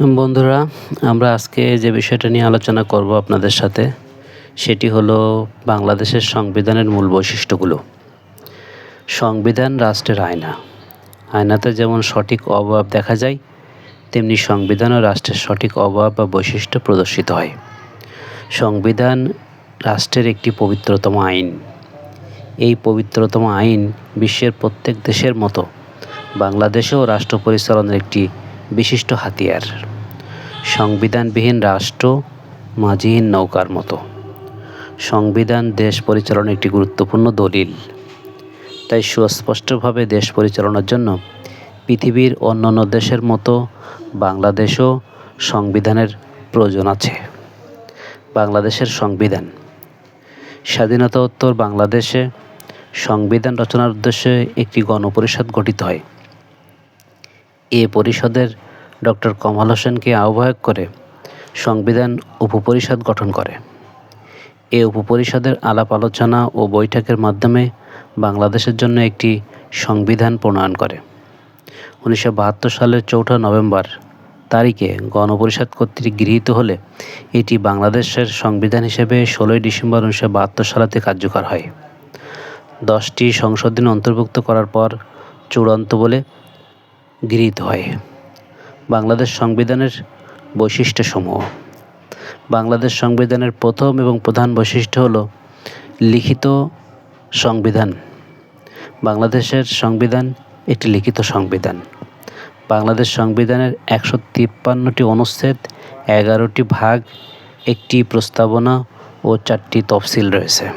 বন্ধুরা, আমরা আজকে যে বিষয়টা নিয়ে আলোচনা করব আপনাদের সাথে, সেটি হলো বাংলাদেশের সংবিধানের মূল বৈশিষ্ট্যগুলো। সংবিধান রাষ্ট্রের আয়না। আয়নাতে যেমন সঠিক অভাব দেখা যায়, তেমনি সংবিধান ও রাষ্ট্রের সঠিক অভাব বা বৈশিষ্ট্য প্রদর্শিত হয়। সংবিধান রাষ্ট্রের একটি পবিত্রতম আইন। এই পবিত্রতম আইন বিশ্বের প্রত্যেক দেশের মতো বাংলাদেশেও রাষ্ট্র পরিচালনার একটি বিশিষ্ট হাতিয়ার। সংবিধানবিহীন রাষ্ট্র, মাঝিহীন নৌকার মতো। সংবিধান দেশ পরিচালনার একটি গুরুত্বপূর্ণ দলিল। তাই সুস্পষ্টভাবে দেশ পরিচালনার জন্য পৃথিবীর অন্যান্য দেশের মতো বাংলাদেশও সংবিধানের প্রয়োজন আছে। বাংলাদেশের সংবিধান। স্বাধীনতা উত্তর বাংলাদেশে সংবিধান রচনার উদ্দেশ্যে একটি গণপরিষদ গঠিত হয়। এ পরিষদের ডক্টর কমল হোসেনকে আহ্বায়ক করে সংবিধান উপপরিষদ গঠন করে। এ উপপরিষদের আলাপ আলোচনা ও বৈঠকের মাধ্যমে বাংলাদেশের জন্য একটি সংবিধান প্রণয়ন করে। উনিশশো বাহাত্তর সালের চৌঠা নভেম্বর তারিখে গণপরিষদ কর্তৃক গৃহীত হলে এটি বাংলাদেশের সংবিধান হিসেবে ষোলোই ডিসেম্বর উনিশশো বাহাত্তর সালেতে কার্যকর হয়। দশটি সংশোধনী অন্তর্ভুক্ত করার পর চূড়ান্ত বলে গৃহীত হয়। বাংলাদেশ সংবিধানের বৈশিষ্ট্যসমূহ। বাংলাদেশ সংবিধানের প্রথম এবং প্রধান বৈশিষ্ট্য হল লিখিত সংবিধান। বাংলাদেশের সংবিধান একটি লিখিত সংবিধান। বাংলাদেশ সংবিধানের একশো তিপ্পান্নটি অনুচ্ছেদ, এগারোটি ভাগ, একটি প্রস্তাবনা ও চারটি তফসিল রয়েছে।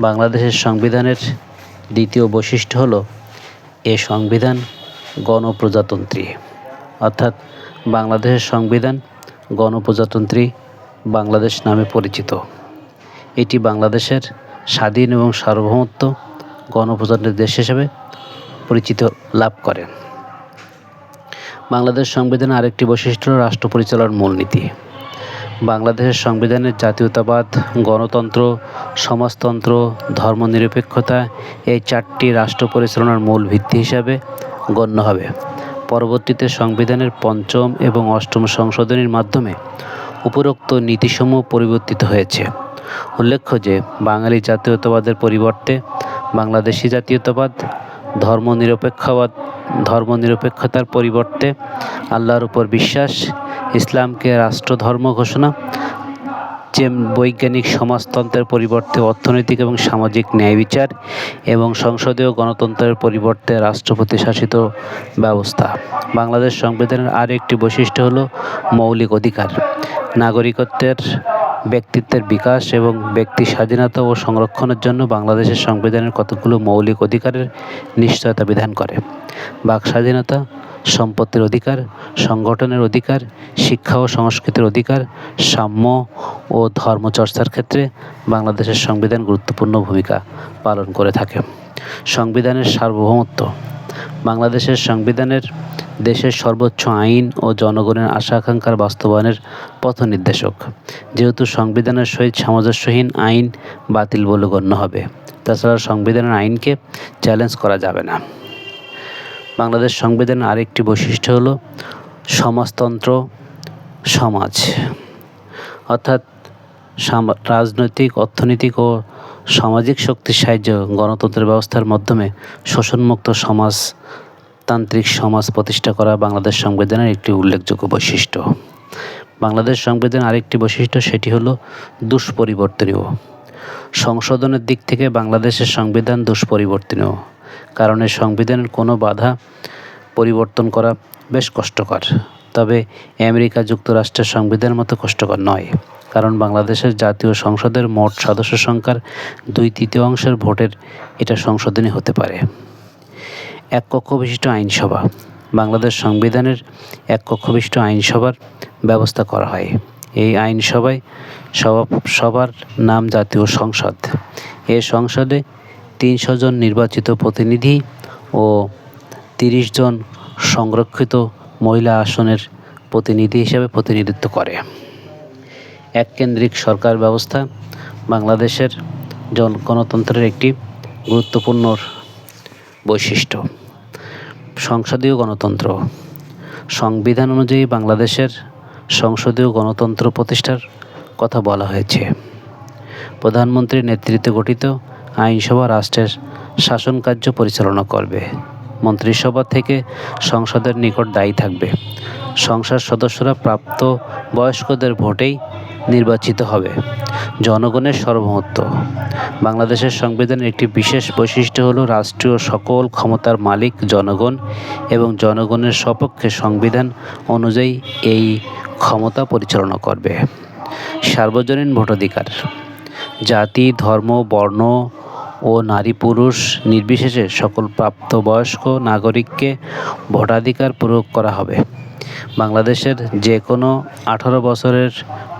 বাংলাদেশের সংবিধানের দ্বিতীয় বৈশিষ্ট্য হল এ সংবিধান গণপ্রজাতন্ত্রী। অর্থাৎ বাংলাদেশের সংবিধান গণপ্রজাতন্ত্রী বাংলাদেশ নামে পরিচিত। এটি বাংলাদেশের স্বাধীন এবং সার্বভৌমত্ব গণপ্রজাতন্ত্রের দেশ হিসেবে পরিচিত লাভ করে। বাংলাদেশ সংবিধানের আরেকটি বৈশিষ্ট্য রাষ্ট্র পরিচালনার মূলনীতি। বাংলাদেশের সংবিধানের জাতীয়তাবাদ, গণতন্ত্র, সমাজতন্ত্র, ধর্মনিরপেক্ষতা এই চারটি রাষ্ট্র পরিচালনার মূল ভিত্তি হিসাবে গণ্য হবে। পরবর্তীতে সংবিধানের পঞ্চম এবং অষ্টম সংশোধনীর মাধ্যমে উপরোক্ত নীতিসমূহ পরিবর্তিত হয়েছে। উল্লেখ্য যে, বাঙালি জাতীয়তাবাদের পরিবর্তে বাংলাদেশি জাতীয়তাবাদ, ধর্মনিরপেক্ষবাদ, ধর্মনিরপেক্ষতার পরিবর্তে আল্লাহর উপর বিশ্বাস, ইসলামকে রাষ্ট্রধর্ম ঘোষণা যে বৈজ্ঞানিক সমাজতন্ত্রের পরিবর্তে অর্থনৈতিক এবং সামাজিক ন্যায় বিচার এবং সংসদীয় গণতন্ত্রের পরিবর্তে রাষ্ট্রপতি শাসিত ব্যবস্থা। বাংলাদেশ সংবিধানের আর একটি বৈশিষ্ট্য হলো মৌলিক অধিকার। নাগরিকত্বের, ব্যক্তিত্বের বিকাশ এবং ব্যক্তি স্বাধীনতা ও সংরক্ষণের জন্য বাংলাদেশের সংবিধানের কতগুলো মৌলিক অধিকারের নিশ্চয়তা বিধান করে? বাক স্বাধীনতা সম্পত্তির অধিকার, সংগঠনের অধিকার, শিক্ষা ও সংস্কৃতির অধিকার, সাম্য ও ধর্মচর্চার ক্ষেত্রে বাংলাদেশের সংবিধান গুরুত্বপূর্ণ ভূমিকা পালন করে থাকে। সংবিধানের সার্বভৌমত্ব। বাংলাদেশের সংবিধানের দেশের সর্বোচ্চ আইন ও জনগণের আশা আকাঙ্ক্ষার বাস্তবায়নের পথ নির্দেশক। যেহেতু সংবিধানের সহিত সামঞ্জস্যহীন আইন বাতিল বলে গণ্য হবে, তাছাড়া সংবিধানের আইনকে চ্যালেঞ্জ করা যাবে না। বাংলাদেশ সংবিধানের আরেকটি বৈশিষ্ট্য হলো সমাজতন্ত্র, সমাজ। অর্থাৎ রাজনৈতিক, অর্থনৈতিক ও সামাজিক শক্তির সাহায্য গণতন্ত্রের ব্যবস্থার মাধ্যমে শোষণমুক্ত সমাজ, তান্ত্রিক সমাজ প্রতিষ্ঠা করা বাংলাদেশ সংবিধানের একটি উল্লেখযোগ্য বৈশিষ্ট্য। বাংলাদেশ সংবিধানের আরেকটি বৈশিষ্ট্য সেটি হলো দুষ্পরিবর্তনীয়। সংশোধনের দিক থেকে বাংলাদেশের সংবিধান দুষ্পরিবর্তনীয়। কারণ সংবিধানের কোনো বাধা পরিবর্তন করা বেশ কষ্টকর। তবে আমেরিকা যুক্তরাষ্ট্রের সংবিধানের মতো কষ্টকর নয়, কারণ বাংলাদেশের জাতীয় সংসদের মোট সদস্য সংখ্যার দুই তৃতীয় অংশের ভোটের এটা সংশোধনী হতে পারে। এক কক্ষ বিশিষ্ট আইনসভা, বাংলাদেশ সংবিধানের এক কক্ষ বিশিষ্ট আইনসভার ব্যবস্থা করা হয়। এই আইনসভায় সভা সবার নাম জাতীয় সংসদ। এ সংসদে তিনশো জন নির্বাচিত প্রতিনিধি ও তিরিশ জন সংরক্ষিত মহিলা আসনের প্রতিনিধি হিসেবে প্রতিনিধিত্ব করে। এককেন্দ্রিক সরকার ব্যবস্থা বাংলাদেশের জন গণতন্ত্রের একটি গুরুত্বপূর্ণ বৈশিষ্ট্য। সংসদীয় গণতন্ত্র। সংবিধান অনুযায়ী বাংলাদেশের সংসদীয় গণতন্ত্র প্রতিষ্ঠার কথা বলা হয়েছে। প্রধানমন্ত্রীর নেতৃত্বে গঠিত আইনসভা রাষ্ট্রের শাসন কার্য পরিচালনা করবে। মন্ত্রিসভা থেকে সংসদের নিকট দায়ী থাকবে। সংসদ সদস্যরা প্রাপ্ত বয়স্কদের ভোটেই নির্বাচিত হবে। জনগণের সার্বভৌমত্ব। বাংলাদেশের সংবিধানের একটি বিশেষ বৈশিষ্ট্য হলো রাষ্ট্রীয় সকল ক্ষমতার মালিক জনগণ এবং জনগণের সপক্ষে সংবিধান অনুযায়ী এই ক্ষমতা পরিচালনা করবে। সার্বজনীন ভোটাধিকার। জাতি, ধর্ম, বর্ণ ও নারী পুরুষ নির্বিশেষে সকল প্রাপ্তবয়স্ক নাগরিককে ভোটাধিকার প্রয়োগ করা হবে। বাংলাদেশের যে কোনো আঠারো বছরের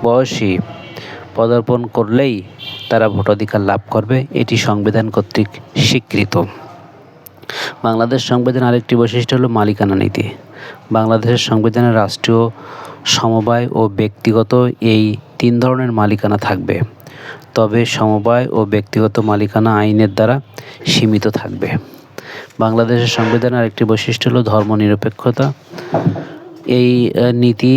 বয়সী পদার্পণ করলেই তারা ভোটাধিকার লাভ করবে, এটি সংবিধান কর্তৃক স্বীকৃত। বাংলাদেশ সংবিধান আরেকটি বৈশিষ্ট্য হলো মালিকানা নীতি। বাংলাদেশের সংবিধানে রাষ্ট্রীয় সমবায় ও ব্যক্তিগত এই তিন ধরনের মালিকানা থাকবে। তবে সমবায় ও ব্যক্তিগত মালিকানা আইনের দ্বারা সীমিত থাকবে। বাংলাদেশের সংবিধানের আরেকটি বৈশিষ্ট্য হলো ধর্মনিরপেক্ষতা। এই নীতি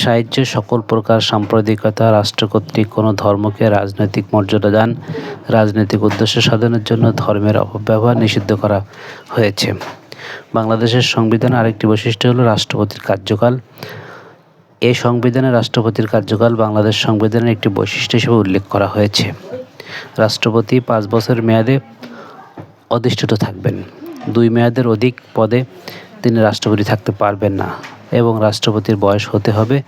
সাহায্যে সকল প্রকার সাম্প্রদায়িকতা, রাষ্ট্র কর্তৃক কোনো ধর্মকে রাজনৈতিক মর্যাদা দান, রাজনৈতিক উদ্দেশ্য সাধনের জন্য ধর্মের অপব্যবহার নিষিদ্ধ করা হয়েছে। বাংলাদেশের সংবিধান আরেকটি বৈশিষ্ট্য হলো রাষ্ট্রপতির কার্যকাল। এই সংবিধানে রাষ্ট্রপতির কার্যকাল বাংলাদেশ সংবিধানের একটি বৈশিষ্ট্য হিসেবে উল্লেখ করা হয়েছে। রাষ্ট্রপতি পাঁচ বছর মেয়াদে অধিষ্ঠিত থাকবেন। দুই মেয়াদের অধিক পদে তিনি রাষ্ট্রপতি থাকতে পারবেন না এবং রাষ্ট্রপতির বয়স হতে হবে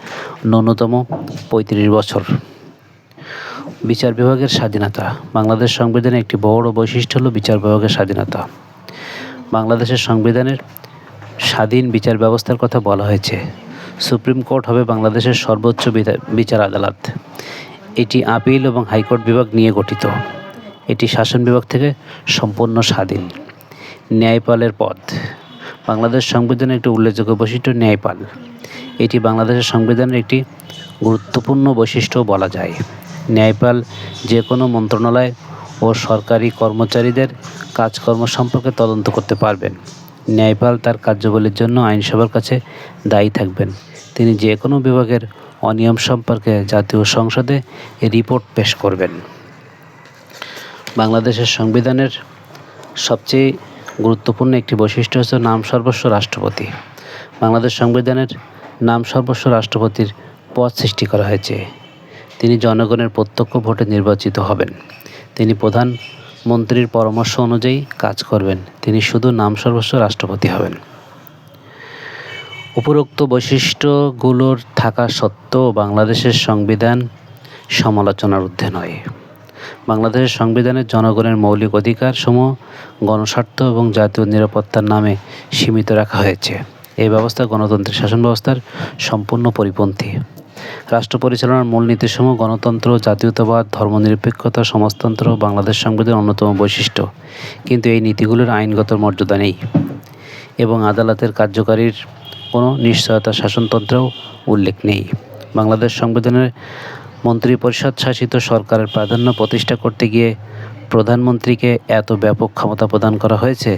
ন্যূনতম পঁয়ত্রিশ বছর। বিচার বিভাগের স্বাধীনতা। বাংলাদেশ সংবিধানে একটি বড় বৈশিষ্ট্য হলো বিচার বিভাগের স্বাধীনতা। বাংলাদেশের সংবিধানের স্বাধীন বিচার ব্যবস্থার কথা বলা হয়েছে। সুপ্রিম কোর্ট হবে বাংলাদেশের সর্বোচ্চ বিচার আদালত। এটি আপিল এবং হাইকোর্ট বিভাগ নিয়ে গঠিত। এটি শাসন বিভাগ থেকে সম্পূর্ণ স্বাধীন। ন্যায়পালের পদ বাংলাদেশ সংবিধানের একটি উল্লেখযোগ্য বৈশিষ্ট্য ন্যায়পাল। এটি বাংলাদেশের সংবিধানের একটি গুরুত্বপূর্ণ বৈশিষ্ট্য বলা যায়। ন্যায়পাল যে কোনো মন্ত্রণালয় ও সরকারি কর্মচারীদের কাজকর্ম সম্পর্কে তদন্ত করতে পারবেন। ন্যায়পাল তার কার্যাবলীর জন্য আইনসভার কাছে দায়ী থাকবেন। তিনি যে কোনো বিভাগের অনিয়ম সম্পর্কে জাতীয় সংসদে রিপোর্ট পেশ করবেন। বাংলাদেশের সংবিধানের সবচেয়ে গুরুত্বপূর্ণ একটি বৈশিষ্ট্য হচ্ছে নাম সর্বস্ব রাষ্ট্রপতি। বাংলাদেশ সংবিধানের নাম সর্বস্ব রাষ্ট্রপতির পদ সৃষ্টি করা হয়েছে। তিনি জনগণের প্রত্যক্ষ ভোটে নির্বাচিত হবেন। তিনি প্রধান মন্ত্রীর পরামর্শ অনুযায়ী কাজ করবেন। তিনি শুধু নাম সর্বস্ব রাষ্ট্রপতি হবেন। উপরোক্ত বৈশিষ্ট্যগুলোর থাকা সত্ত্বেও বাংলাদেশের সংবিধান সমালোচনার ঊর্ধ্বে নয়। বাংলাদেশের সংবিধানের জনগণের মৌলিক অধিকার সমূহ গণস্বার্থ এবং জাতীয় নিরাপত্তার নামে সীমিত রাখা হয়েছে। এই ব্যবস্থা গণতন্ত্রের শাসন ব্যবস্থার সম্পূর্ণ পরিপন্থী। রাষ্ট্র পরিচালনার মূলনীতিসমূহ গণতন্ত্র, জাতীয়তাবাদ, ধর্মনিরপেক্ষতা, সমাজতন্ত্র, বাংলাদেশ সংবিধানের অন্যতম বৈশিষ্ট্য। কিন্তু এই নীতিগুলোর আইনগত মর্যাদা নেই এবং আদালতের কার্যকারীর কোনো নিশ্চয়তা শাসনতন্ত্রেও উল্লেখ নেই। বাংলাদেশ সংবিধানের মন্ত্রিপরিষদ শাসিত সরকারের প্রাধান্য প্রতিষ্ঠা করতে গিয়ে প্রধানমন্ত্রীকে এত ব্যাপক ক্ষমতা প্রদান করা হয়েছে,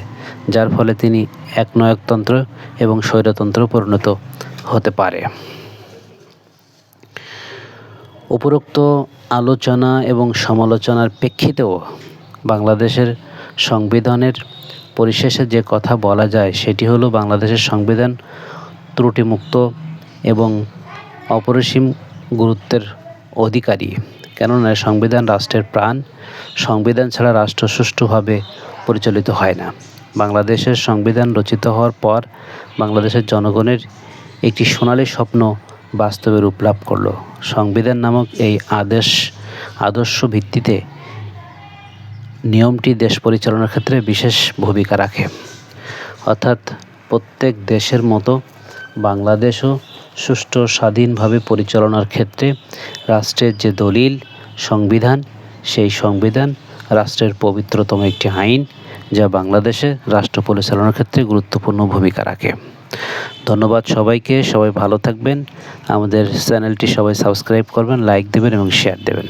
যার ফলে তিনি একনয়কতন্ত্র এবং স্বৈরতন্ত্র পরিণত হতে পারে। উপরোক্ত আলোচনা এবং সমালোচনার প্রেক্ষিতেও বাংলাদেশের সংবিধানের পরিশেষে যে কথা বলা যায়, সেটি হলো বাংলাদেশের সংবিধান ত্রুটিমুক্ত এবং অপরিসীম গুরুত্বের অধিকারী। কেননা, সংবিধান রাষ্ট্রের প্রাণ, সংবিধান ছাড়া রাষ্ট্র সুষ্ঠুভাবে পরিচালিত হয় না। বাংলাদেশের সংবিধান রচিত হওয়ার পর বাংলাদেশের জনগণের একটি সোনালী স্বপ্ন বাস্তবে রূপ লাভ করল। সংবিধান নামক এই আদেশ, আদর্শ ভিত্তিতে নিয়মটি দেশ পরিচালনার ক্ষেত্রে বিশেষ ভূমিকা রাখে। অর্থাৎ প্রত্যেক দেশের মতো বাংলাদেশও সুষ্ঠু স্বাধীনভাবে পরিচালনার ক্ষেত্রে রাষ্ট্রের যে দলিল, সংবিধান, সেই সংবিধান, রাষ্ট্রের পবিত্রতম একটি আইন যা বাংলাদেশে রাষ্ট্র পরিচালনার ক্ষেত্রে গুরুত্বপূর্ণ ভূমিকা রাখে। ধন্যবাদ সবাইকে, সবাই ভালো থাকবেন। আমাদের চ্যানেলটি সবাই সাবস্ক্রাইব করবেন, লাইক দেবেন এবং শেয়ার দেবেন।